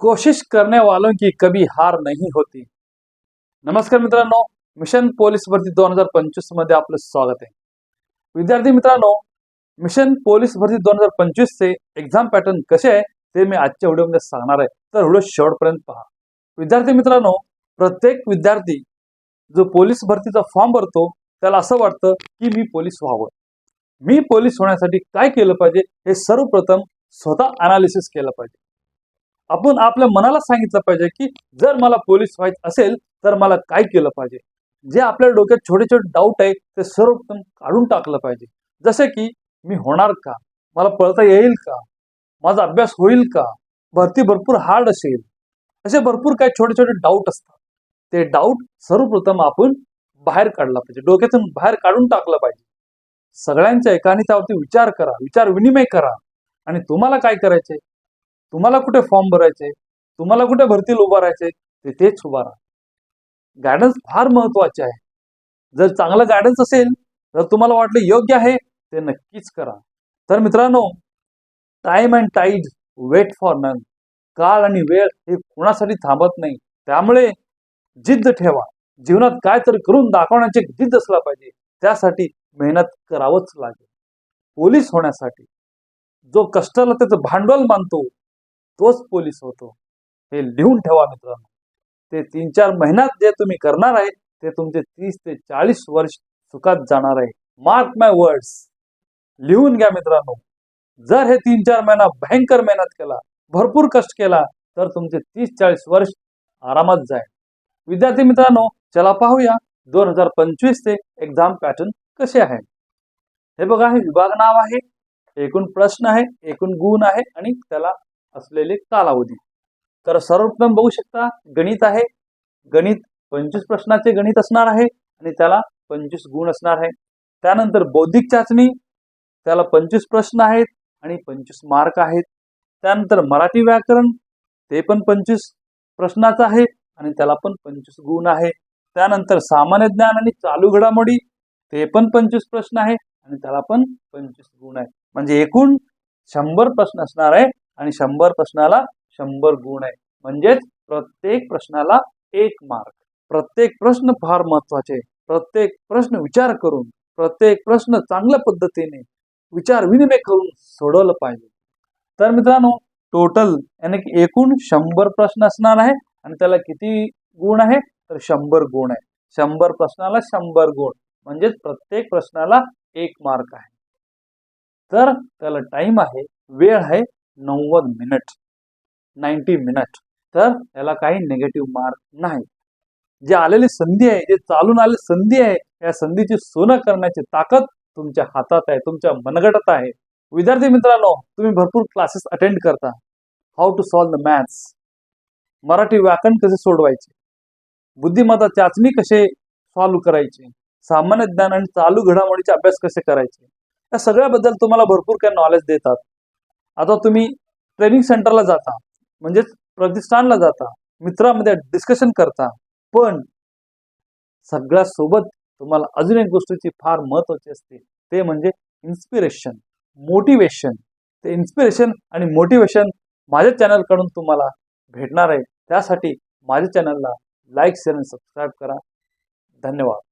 कोशिश करने वालों की कभी हार नहीं होती। नमस्कार मित्रांनो मिशन पोलीस भरती दोन हजार पंचवीसमध्ये आपलं स्वागत आहे. विद्यार्थी मित्रांनो मिशन पोलीस भरती दोन हजार पंचवीस चे एक्झाम पॅटर्न कसे आहे ते मी आजच्या व्हिडिओमध्ये सांगणार आहे. तर व्हिडिओ शेवटपर्यंत पहा. विद्यार्थी मित्रांनो प्रत्येक विद्यार्थी जो पोलीस भरतीचा फॉर्म भरतो त्याला असं वाटतं की मी पोलीस व्हावं. मी पोलीस होण्यासाठी काय केलं पाहिजे हे सर्वप्रथम स्वतः अनालिसिस केलं पाहिजे. आपण आपल्या मनाला सांगितलं पाहिजे की जर मला पोलीस व्हायचं असेल तर मला काय केलं पाहिजे? जे आपल्या डोक्यात छोटे छोटे डाऊट आहे ते सर्वप्रथम काढून टाकलं पाहिजे. जसे की मी होणार का? मला पळता येईल का? माझा अभ्यास होईल का? भरती भरपूर हार्ड असेल. असे भरपूर काही छोटे छोटे डाऊट असतात. ते डाऊट सर्वप्रथम आपण बाहेर काढला पाहिजे. डोक्यातून बाहेर काढून टाकलं पाहिजे. सगळ्यांच्या एकाने त्यावरती विचार करा विचार विनिमय करा. आणि तुम्हाला काय करायचंय? तुम्हाला कुठे फॉर्म भरायचे? तुम्हाला कुठे भरतील उभा राहायचे? ते तेच उभा राहा. गायडन्स फार महत्त्वाचे आहे. जर चांगलं गायडन्स असेल तर तुम्हाला वाटलं योग्य आहे ते नक्कीच करा. तर मित्रांनो time and tide wait for none काळ आणि वेळ हे कुणासाठी थांबत नाही. त्यामुळे जिद्द ठेवा. जीवनात काय तरी करून दाखवण्याची जिद्द असला पाहिजे. त्यासाठी मेहनत करावंच लागेल. पोलीस होण्यासाठी. जो कष्टाला त्याचं भांडवल मानतो तोच पोलीस होतो. हे लिहून ठेवा मित्रांनो. ते तीन चार महिन्यात जे तुम्ही करणार आहे ते तुमचे तीस ते चाळीस वर्ष सुखात जाणार आहे. मार्क माय वर्ड्स लिहून घ्या मित्रांनो. जर हे तीन चार महिना भयंकर मेहनत केला भरपूर कष्ट केला तर तुमचे तीस चाळीस वर्ष आरामात जाईल. विद्यार्थी मित्रांनो चला पाहूया दोन हजार पंचवीस चे एक्झाम पॅटर्न कसे आहे. हे बघा हे विभाग नाव आहे एकूण प्रश्न आहे एकूण गुण आहे आणि त्याला असलेले कालावधी. तर सर्वप्रथम बघू शकता गणित आहे. गणित पंचवीस प्रश्नाचे गणित असणार आहे आणि त्याला पंचवीस गुण असणार आहे. त्यानंतर बौद्धिक चाचणी त्याला पंचवीस प्रश्न आहेत आणि पंचवीस मार्क आहेत. त्यानंतर मराठी व्याकरण ते पण पंचवीस प्रश्नाचं आहे आणि त्याला पण पंचवीस गुण आहे. त्यानंतर सामान्य ज्ञान आणि चालू घडामोडी ते पण पंचवीस प्रश्न आहे आणि त्याला पण पंचवीस गुण आहे म्हणजे एकूण शंभर प्रश्न असणार आहे. आणि शंभर प्रश्नाला शंभर गुण आहे. म्हणजेच प्रत्येक प्रश्नाला एक मार्क प्रत्येक प्रश्न फार महत्त्वाचे प्रत्येक प्रश्न विचार करून प्रत्येक प्रश्न चांगल्या पद्धतीने विचार विनिमय करून सोडवलं पाहिजे. तर मित्रांनो टोटल याने की एकूण शंभर प्रश्न असणार आहे आणि त्याला किती गुण आहे? तर शंभर गुण आहे. शंभर प्रश्नाला शंभर गुण. म्हणजेच प्रत्येक प्रश्नाला एक मार्क आहे. तर त्याला टाइम आहे वेळ आहे. नव्वद मिनिट नाईन्टी मिनिट तर याला काही निगेटिव्ह मार्क नाही. जे आलेली संधी आहे जे चालून आलेली संधी आहे या संधीची सोनं करण्याची ताकद तुमच्या हातात आहे तुमच्या मनगटात आहे. विद्यार्थी मित्रांनो तुम्ही भरपूर क्लासेस अटेंड करता. How to solve the maths Marathi व्याकरण कसे सोडवायचे? बुद्धिमत्ता चाचणी कसे सॉल्व्ह करायचे? सामान्य ज्ञान आणि चालू घडामोडीचे अभ्यास कसे करायचे? या सगळ्याबद्दल तुम्हाला भरपूर काही नॉलेज देतात. आता तुम्ही ट्रेनिंग सेंटरला जाता म्हणजेच प्रतिष्ठानला जाता मित्रामध्ये डिस्कशन करता पण सगळ्यासोबत तुम्हाला अजून एक गोष्टीची फार महत्वाची असते ते म्हणजे इन्स्पिरेशन मोटिवेशन ते इन्स्पिरेशन आणि मोटिवेशन माझ्या चॅनलकडून तुम्हाला भेटणार आहे. त्यासाठी माझ्या चॅनलला लाईक शेअर आणि सबस्क्राईब करा. धन्यवाद.